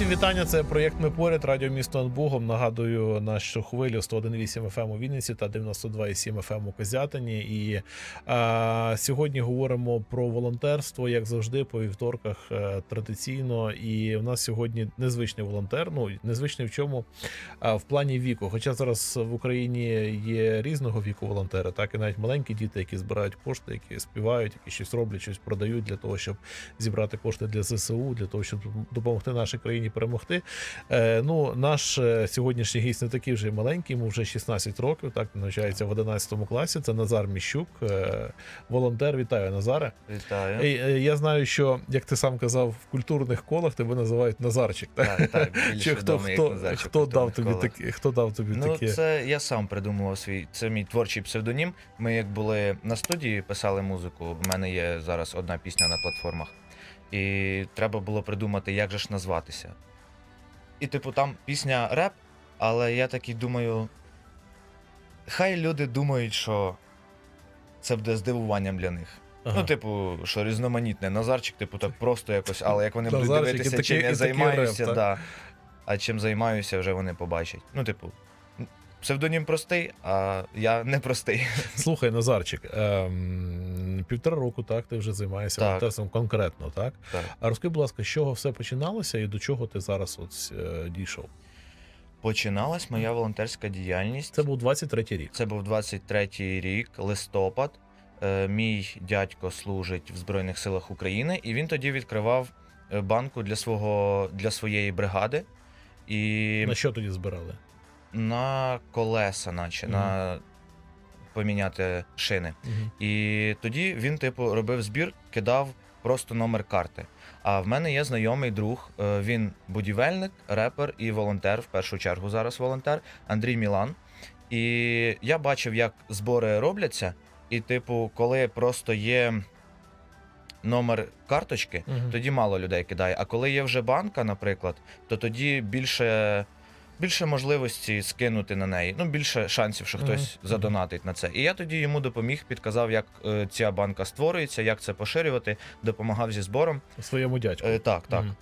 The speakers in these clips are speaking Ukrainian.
Всім вітання. Це проєкт Ми поряд радіо місто над. Нагадую нашу хвилю 101,8 FM у Вінниці та 92,7 FM у Козятині. І а, сьогодні говоримо про волонтерство, як завжди, по вівторках е, традиційно. І в нас сьогодні незвичний волонтер. Ну незвичний в чому? А, в плані віку. Хоча зараз в Україні є різного віку волонтери, так і навіть маленькі діти, які збирають кошти, які співають, які щось роблять, щось продають для того, щоб зібрати кошти для ЗСУ, для того, щоб допомогти нашій країні перемогти. Е, ну, наш е, сьогоднішній гість не такий вже маленький, йому вже 16 років, так навчається в 11 класі. Це Назар Міщук, е, волонтер. Вітаю, Назаре. Вітаю. Е, е, я знаю, що як ти сам казав, в культурних колах тебе називають Назарчик. Так? Так, так, Чи хто, відомий як хто, Назарчик хто в дав тобі колах. такі, хто дав тобі Ну, таке? це я сам придумував свій. Це мій творчий псевдонім. Ми як були на студії, писали музику. У мене є зараз одна пісня на платформах. І треба було придумати, як же ж назватися. І, типу, там пісня реп, але я такий думаю. Хай люди думають, що це буде здивуванням для них. Ага. Ну, типу, що різноманітне. Назарчик, типу, так просто якось, але як вони будуть Назарчик і дивитися, чим і я такий займаюся, реп, да. а чим займаюся, вже вони побачать. Ну, типу, псевдонім простий, а я не простий. Слухай, Назарчик, ем, півтора року так ти вже займаєшся Так. волонтерством конкретно, так? Так. А розкажи, будь ласка, з чого все починалося і до чого ти зараз от е, дійшов? Починалась моя волонтерська діяльність. Це був 23-й рік. Це був 23-й рік, листопад. Е, Мій дядько служить в Збройних силах України, і він тоді відкривав е, банку для свого для своєї бригади. І На що тоді збирали? На колеса, наче Мгм. на поміняти шини. Угу. І тоді він, типу, робив збір, кидав просто номер карти. А в мене є знайомий друг, е, він будівельник, репер і волонтер, в першу чергу зараз волонтер Андрій Мілан. І я бачив, як збори робляться. І, типу, коли просто є номер карточки, Мгм. тоді мало людей кидає. А коли є вже банка, наприклад, то тоді більше, більше можливості скинути на неї. Ну, більше шансів, що хтось задонатить на це. І я тоді йому допоміг, підказав, як е, ця банка створюється, як це поширювати, допомагав зі збором. Своєму дядьку. Е, так, так. Мгм.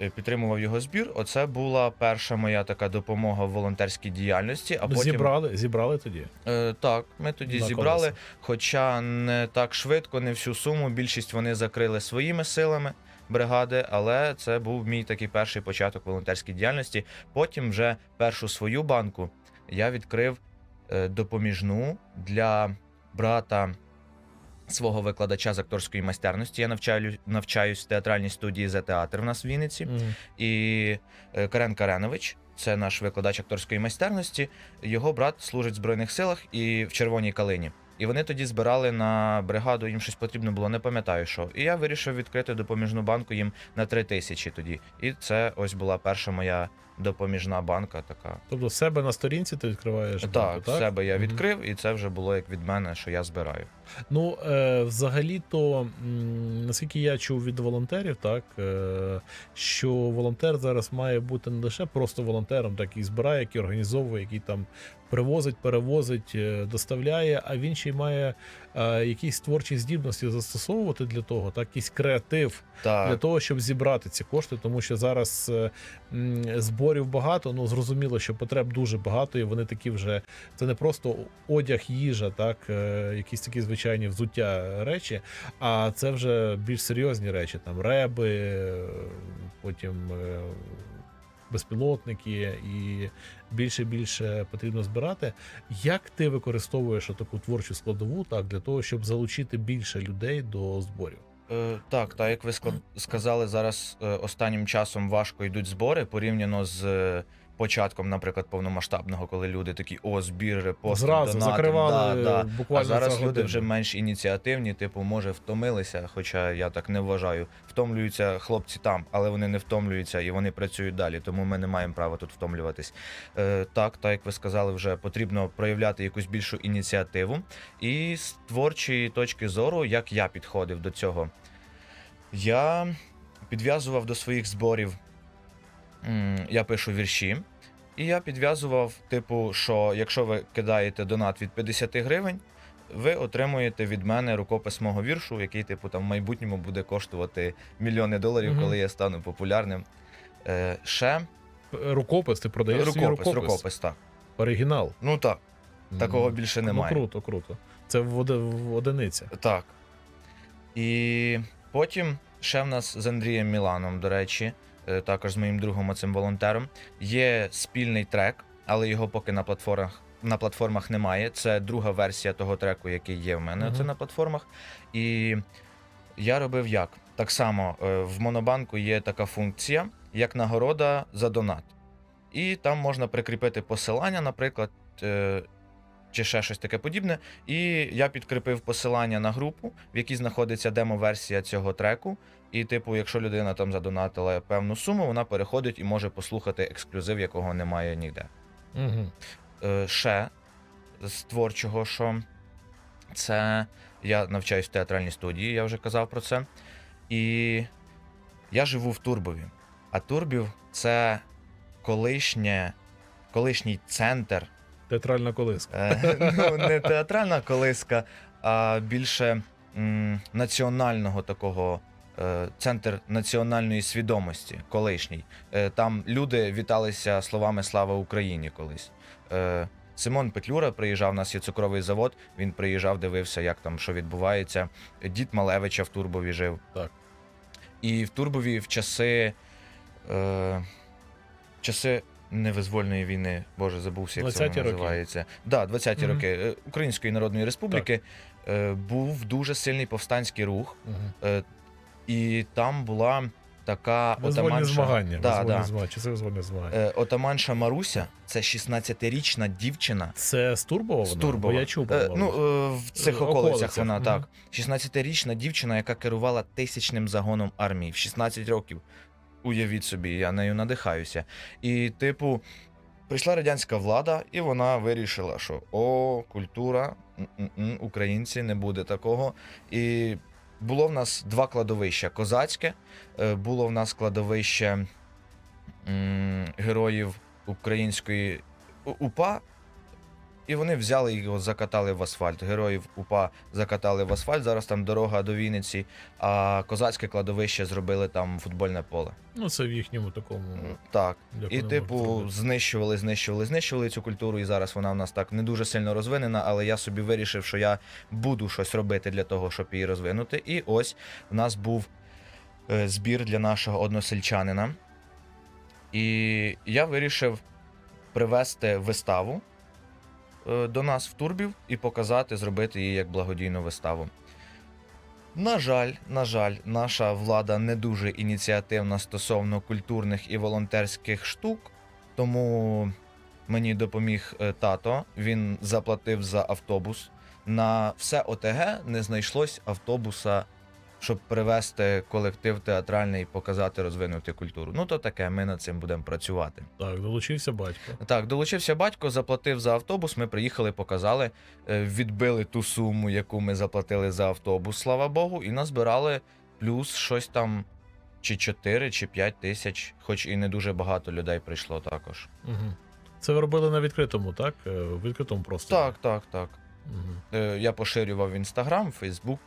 Е, Підтримував його збір. Оце була перша моя така допомога в волонтерській діяльності. А потім Зібрали, зібрали тоді. Е, так, ми тоді На зібрали, колеса. хоча не так швидко, не всю суму. Більшість вони закрили своїми силами бригади, але це був мій такий перший початок волонтерської діяльності. Потім вже першу свою банку я відкрив е, допоміжну для брата. Свого викладача з акторської майстерності я навчаю, навчаюсь в театральній студії за театр в нас в Вінниці. Мгм. І е, Карен Каренович, це наш викладач акторської майстерності. Його брат служить в Збройних силах і в Червоній калині. І вони тоді збирали на бригаду, їм щось потрібно було, не пам'ятаю що. І я вирішив відкрити допоміжну банку їм на три тисячі тоді. І це ось була перша моя допоміжна банка. Така Тобто в себе на сторінці ти відкриваєш. так, банку, в себе я відкрив, і це вже було як від мене, що я збираю. Ну, е, взагалі-то, наскільки я чув від волонтерів, так е, що волонтер зараз має бути не лише просто волонтером, так який збирає, який організовує, який там привозить, перевозить, е, доставляє, а він ще й має якісь творчі здібності застосовувати для того, так, якийсь креатив Так, для того, щоб зібрати ці кошти, тому що зараз е, зборів багато. Ну зрозуміло, що потреб дуже багато, і вони такі вже це не просто одяг, їжа, так е, якісь такі звичайні взуття речі, а це вже більш серйозні речі, там реби, е, потім. е, Безпілотники і більше більше потрібно збирати. Як ти використовуєш таку творчу складову так для того, щоб залучити більше людей до зборів? Е, так, так, як ви сказали, зараз е, останнім часом важко йдуть збори порівняно з е, початком, наприклад, повномасштабного, коли люди такі о, збір, репост, Зразу донати, закривали да, да. буквально А зараз люди годину. вже менш ініціативні, типу, може, втомилися, хоча я так не вважаю. Втомлюються хлопці там, але вони не втомлюються і вони працюють далі, тому ми не маємо права тут втомлюватись. Е, так, так як ви сказали, вже потрібно проявляти якусь більшу ініціативу. І з творчої точки зору, як я підходив до цього, я підв'язував до своїх зборів. Я пишу вірші, і я підв'язував, типу, що якщо ви кидаєте донат від 50 гривень, ви отримуєте від мене рукопис мого віршу, який, типу, там в майбутньому буде коштувати мільйони доларів, Мгм. коли я стану популярним. Е, ще Рукопис, ти продаєш свій рукопис, рукопис. рукопис, так. Оригінал. Ну так, такого більше Ну, немає. круто, круто. Це в одиниця. Так. І потім ще в нас з Андрієм Міланом, до речі, е, також з моїм другом цим волонтером, є спільний трек, але його поки на платформах. На платформах немає. Це друга версія того треку, який є в мене Мгм. це на платформах. І я робив як? Так само е, в Монобанку є така функція, як нагорода за донат. І там можна прикріпити посилання, наприклад, е, чи ще щось таке подібне. І я підкріпив посилання на групу, в якій знаходиться демо-версія цього треку. І, типу, якщо людина там задонатила певну суму, вона переходить і може послухати ексклюзив, якого немає ніде. Угу. Е, ще з творчого, що це я навчаюсь в театральній студії, я вже казав про це. І я живу в Турбові. А Турбів це колишнє, колишній центр Театральна колиска. Е, ну, не театральна колиска, а більше м, національного такого. е, Центр національної свідомості, колишній. Е, Там люди віталися словами Слава Україні колись. Е, Симон Петлюра приїжджав, у нас є цукровий завод. Він приїжджав, дивився, як там що відбувається. Дід Малевича в Турбові жив. Так. І в Турбові в часи, е, часи невизвольної війни, Боже, забувся, як це 20-ті воно роки. називається. Да, 20-ті Мгм. роки е, Української Народної Республіки е, був дуже сильний повстанський рух, Угу. е, і там була така Визвольні отаманша, змагання. Да, да. змагання. Чи це визвольні змагання? Отаманша Маруся, це 16-річна дівчина. Це з Турбова? З? Турбова. Бо я чув. Е, ну, в цих околицях, вона мгм. так. 16-річна дівчина, яка керувала тисячним загоном армії в 16 років. Уявіть собі, я нею надихаюся. І, типу, прийшла радянська влада, і вона вирішила, що о, культура, українці, не буде такого. І було в нас два кладовища: козацьке, е, було в нас кладовище героїв української УПА. І вони взяли його, закатали в асфальт. Героїв УПА закатали в асфальт. Зараз там дорога до Вінниці, а козацьке кладовище зробили там футбольне поле. Ну, це в їхньому такому. Так. І, типу, знищували, знищували, знищували цю культуру, і зараз вона в нас так не дуже сильно розвинена, але я собі вирішив, що я буду щось робити для того, щоб її розвинути. І ось в нас був е, збір для нашого односельчанина. І я вирішив привезти виставу до нас в Турбів і показати, зробити її як благодійну виставу. На жаль, на жаль, наша влада не дуже ініціативна стосовно культурних і волонтерських штук, тому мені допоміг е, тато. Він заплатив за автобус. На все ОТГ не знайшлось автобуса, щоб привезти колектив театральний і показати, розвинути культуру. Ну то таке, ми над цим будемо працювати. Так, долучився батько. Так, долучився батько, заплатив за автобус. Ми приїхали, показали, е, відбили ту суму, яку ми заплатили за автобус, слава Богу, і назбирали плюс щось там чи 4, чи 5 тисяч, хоч і не дуже багато людей прийшло також. Угу. Це ви робили на відкритому, так? Е, В відкритому просторі. Так, так, так. Угу. Я поширював в інстаграм, Фейсбук.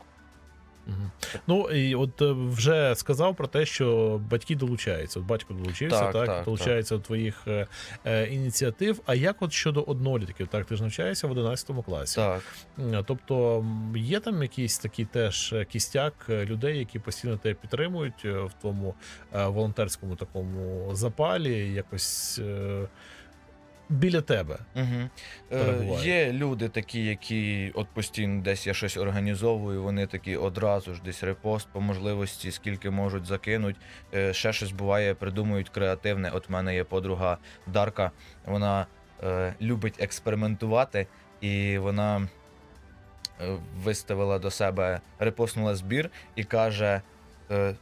Ну і от е, вже сказав про те, що батьки долучаються. От батько долучився, так, Так, так, долучається до твоїх е, е, ініціатив. А як от щодо однолітків? Так, ти ж навчаєшся в 11 класі. Так. Тобто є там якийсь такий теж е, кістяк людей, які постійно тебе підтримують в тому е, волонтерському такому запалі, якось е, біля тебе. Угу. Е, є люди такі, які от постійно десь я щось організовую, вони такі одразу ж десь репост по можливості, скільки можуть закинуть. Е, ще щось буває, придумують креативне. От в мене є подруга Дарка, вона е, любить експериментувати, і вона е, виставила до себе, репостнула збір і каже: е,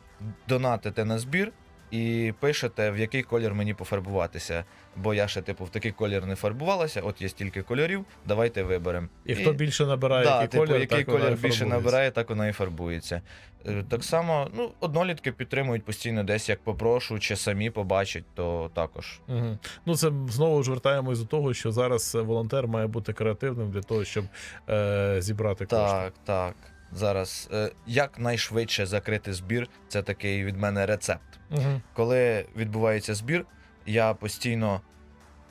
донатите на збір. І пишете, в який колір мені пофарбуватися. Бо я ще, типу, в такий колір не фарбувалася, от є стільки кольорів, давайте виберемо. І хто більше набирає да, який типу, колір, який так колір і більше набирає, так вона і фарбується. Е, Так само, ну, однолітки підтримують постійно десь, як попрошу, чи самі побачать, то також. Угу. Ну, це знову ж вертаємось до того, що зараз волонтер має бути креативним для того, щоб е, зібрати кошти. Так, так. Зараз е, як найшвидше закрити збір, це такий від мене рецепт. Угу. Коли відбувається збір, я постійно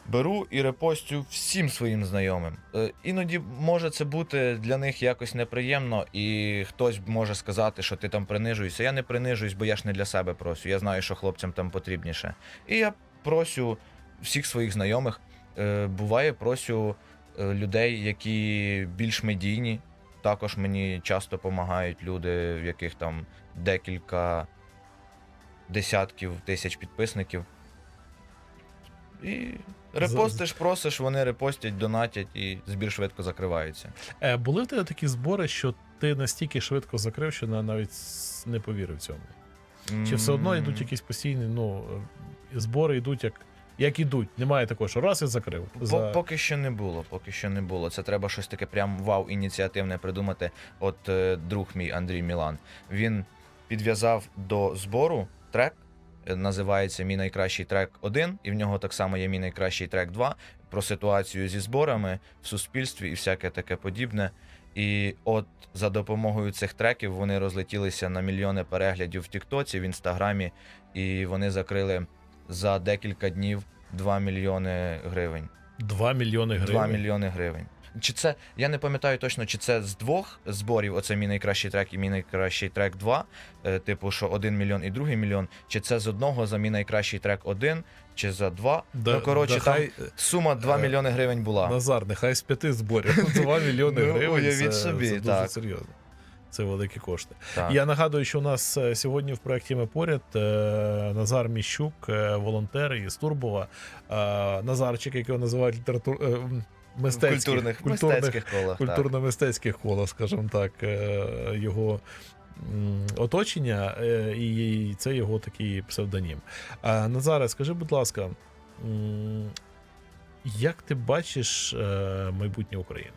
беру і репостю всім своїм знайомим. Е, Іноді може це бути для них якось неприємно, і хтось може сказати, що ти там принижуєшся. Я не принижуюсь, бо я ж не для себе просю. Я знаю, що хлопцям там потрібніше. І я просю всіх своїх знайомих. Е, Буває, просю людей, які більш медійні. Також мені часто допомагають люди, в яких там декілька десятків тисяч підписників. І репостиш, просиш, вони репостять, донатять, і збір швидко закривається. Е, були в тебе такі збори, що ти настільки швидко закрив, що на- навіть с- не повірив цьому? Чи все одно йдуть якісь постійні, ну, е, збори йдуть як, як ідуть. Немає такого, що раз і закрив. За... Поки що не було, поки що не було. Це треба щось таке прям вау ініціативне придумати. От е, друг мій Андрій Мілан. Він підв'язав до збору трек, е, називається Мій найкращий трек 1, і в нього так само є мій найкращий трек 2 про ситуацію зі зборами в суспільстві і всяке таке подібне. І от за допомогою цих треків вони розлетілися на мільйони переглядів в Тіктоці, в Інстаграмі, і вони закрили за декілька днів 2 мільйони гривень. 2 мільйони гривень. 2 мільйони гривень. Чи це я не пам'ятаю точно, чи це з двох зборів, оце мій найкращий трек і мій найкращий трек 2, е, типу, що 1 мільйон і другий мільйон, чи це з одного за мій найкращий трек 1, чи за два. Да, ну, коротше, да там хай, сума 2 е, мільйони гривень була. Назар, нехай з п'яти зборів. 2 мільйони Ну, гривень. уявіть це, собі, це дуже так. серйозно. Це великі кошти. Так. Я нагадую, що у нас е, сьогодні в проєкті ми поряд е, Назар Міщук, е, волонтер із Турбова. Назарчик, якого називають літератур... мистецьких, культурних, культурних мистецьких колах. культурно-мистецьких колах, скажімо так, його оточення, і це його такий псевдонім. А Назаре, скажи, будь ласка, як ти бачиш майбутнє України?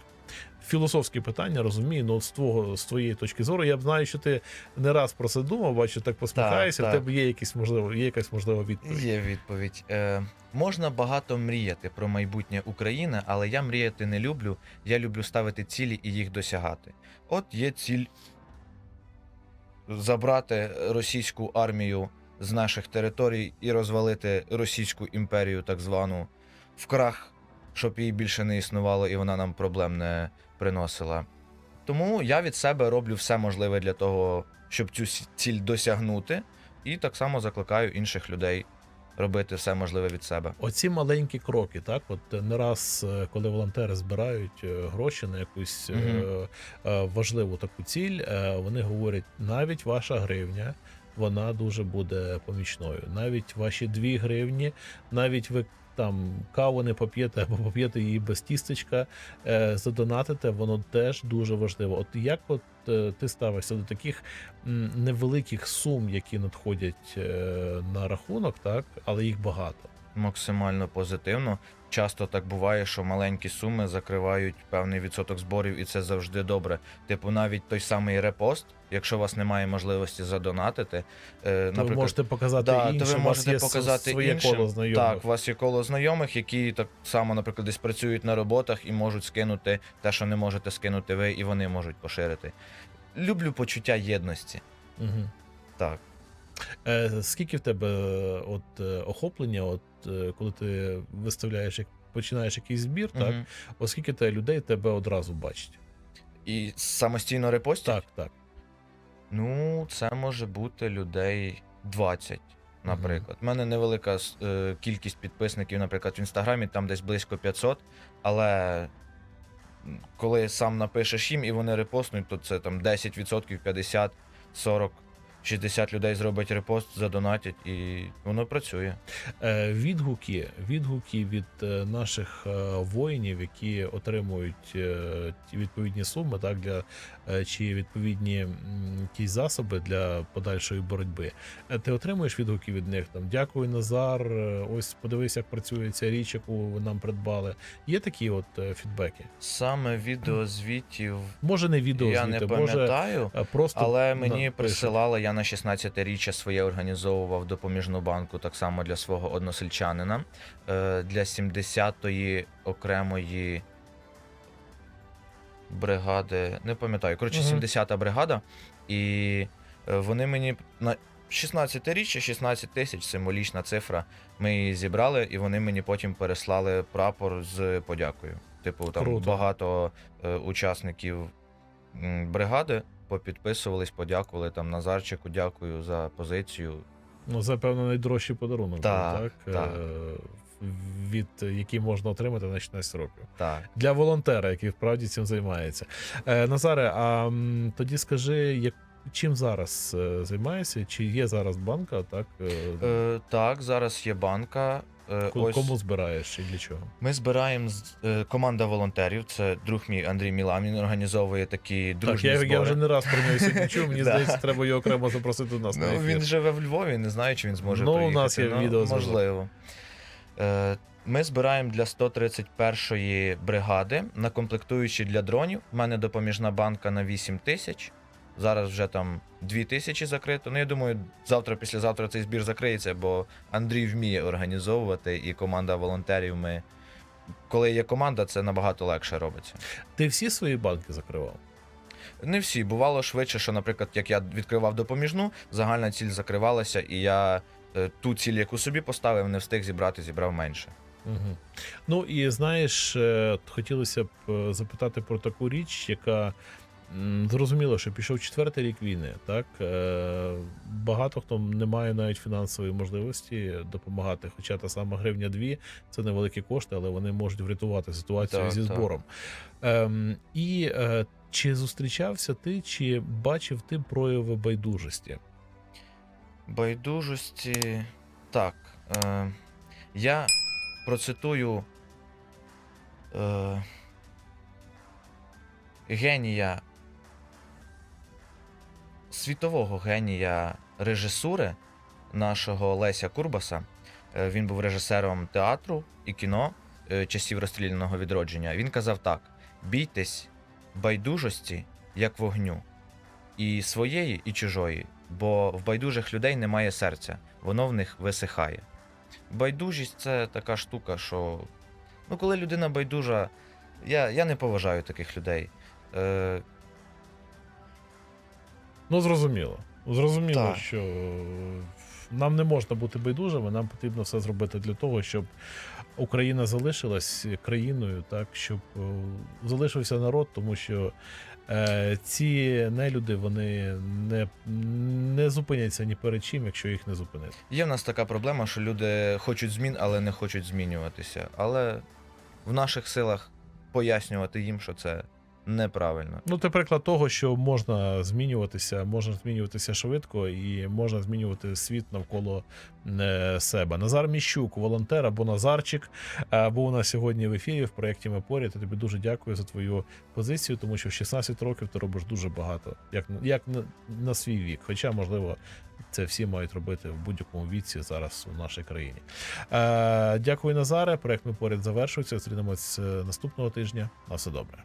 Філософське питання, розумію, ну з твого з твоєї точки зору, я б знаю, що ти не раз про це думав, бачу, так посміхаєшся, в так. тебе є якісь можливо, є якась можлива відповідь. Є відповідь. Е, можна багато мріяти про майбутнє України, але я мріяти не люблю. Я люблю ставити цілі і їх досягати. От є ціль забрати російську армію з наших територій і розвалити Російську імперію, так звану, в крах, щоб її більше не існувало і вона нам проблем не приносила. Тому я від себе роблю все можливе для того, щоб цю ціль досягнути, і так само закликаю інших людей робити все можливе від себе. Оці маленькі кроки, так от е, не раз, е, коли волонтери збирають е, гроші на якусь Мгм. е, важливу таку ціль, вони говорять, навіть ваша гривня. Вона дуже буде помічною. Навіть ваші дві гривні, навіть ви там каву не поп'єте або поп'єте її без тістечка, е, задонатите, воно теж дуже важливо. От як от е, ти ставишся до таких м, невеликих сум, які надходять е, на рахунок, так, але їх багато. Максимально позитивно. Часто так буває, що маленькі суми закривають певний відсоток зборів, і це завжди добре. Типу, навіть той самий репост, якщо у вас немає можливості задонатити, е, То ви можете показати Да, іншим, то ви вас можете показати своє іншим. коло знайомих. Так, у вас є коло знайомих, які так само, наприклад, десь працюють на роботах і можуть скинути те, що не можете скинути ви, і вони можуть поширити. Люблю почуття єдності. Угу. Так. Е, скільки в тебе от е, охоплення, от е, коли ти виставляєш, як починаєш якийсь збір, так Мгм. оскільки те людей тебе одразу бачать. І самостійно репостять? Так, так. Ну, це може бути людей 20, наприклад. У мене невелика е, кількість підписників, наприклад, в інстаграмі, там десь близько 500, але коли сам напишеш їм і вони репостнуть, то це там 10%, 50, 40, 60 людей зроблять репост, задонатять, і воно працює. Е, відгуки, відгуки від е, наших е, воїнів, які отримують відповідні суми, так для чи відповідні якісь засоби для подальшої боротьби. Ти отримуєш відгуки від них там. Дякую, Назар. Ось подивись, як працює ця річ, яку ви нам придбали. Є такі от фідбеки. Саме відеозвітів Може, не відео я не пам'ятаю. просто Але мені пишуть. присилали, я на 16-річчя своє організовував допоміжну банку так само для свого односельчанина. Е, Для 70-ї окремої бригади, не пам'ятаю. Коротше, 70-та бригада, і е, вони мені на 16 річчя, 16 тисяч, символічна цифра. Ми її зібрали, і вони мені потім переслали прапор з подякою. Типу, там Круто. багато е, учасників бригади попідписувались, подякували там Назарчику, дякую за позицію. Ну, це, певно, найдорожчий подарунок, Так, так? так. Е, Від який можна отримати на 16 років. Так. Для волонтера, який вправді цим займається. Е, Назаре, а тоді скажи, як, чим зараз е, займаєшся? Чи є зараз банка? Так? Е, Е, так, зараз є банка. Е, ось Кому збираєш і для чого? Ми збираємо е, команда волонтерів. Це друг мій Андрій Мілан. Він організовує такі Так, дружні я, збори. я вже не раз про нього сьогодні чув. Мені здається, треба його окремо запросити до нас на Ну, ефір. він живе в Львові, не знаю, чи він зможе Ну, у нас є Ну, відеозв'язок. Можливо. Е, Ми збираємо для 131-ї бригади на комплектуючі для дронів. У мене допоміжна банка на 8 тисяч. Зараз вже там 2 тисячі закрито. Ну, я думаю, завтра, післязавтра цей збір закриється, бо Андрій вміє організовувати і команда волонтерів. Ми... Коли є команда, це набагато легше робиться. Ти всі свої банки закривав? Не всі. Бувало швидше, що, наприклад, як я відкривав допоміжну, загальна ціль закривалася, і я е, ту ціль, яку собі поставив, не встиг зібрати, зібрав менше. Угу. Ну і знаєш, е, хотілося б е, запитати про таку річ, яка зрозуміло, що пішов четвертий рік війни. Так Е, багато хто не має навіть фінансової можливості допомагати. Хоча та сама гривня дві це невеликі кошти, але вони можуть врятувати ситуацію Так, зі збором. Ем, і е, чи зустрічався ти, чи бачив ти прояви байдужості? Байдужості. Так. Е, я процитую е, генія, світового генія режисури нашого Леся Курбаса. Е, Він був режисером театру і кіно е, часів розстріляного відродження. Він казав так: бійтесь байдужості, як вогню, і своєї, і чужої, бо в байдужих людей немає серця, воно в них висихає. Байдужість це така штука, що ну, коли людина байдужа, я, я не поважаю таких людей. Е, Ну, зрозуміло. Зрозуміло, Так. що нам не можна бути байдужими, нам потрібно все зробити для того, щоб Україна залишилась країною, так, щоб е, залишився народ, тому що е, ці нелюди вони не, не зупиняться ні перед чим, якщо їх не зупинити. Є в нас така проблема, що люди хочуть змін, але не хочуть змінюватися. Але в наших силах пояснювати їм, що це неправильно. Ну, це приклад того, що можна змінюватися, можна змінюватися швидко і можна змінювати світ навколо е, себе. Назар Міщук, волонтер або Назарчик, е, був у нас сьогодні в ефірі в проєкті Ми поряд. Я тобі дуже дякую за твою позицію, тому що в 16 років ти робиш дуже багато, як, як на, на свій вік. Хоча, можливо, це всі мають робити в будь-якому віці зараз у нашій країні. Е, дякую, Назаре. Проєкт ми поряд завершується. Зустрінемось е, наступного тижня. На все добре.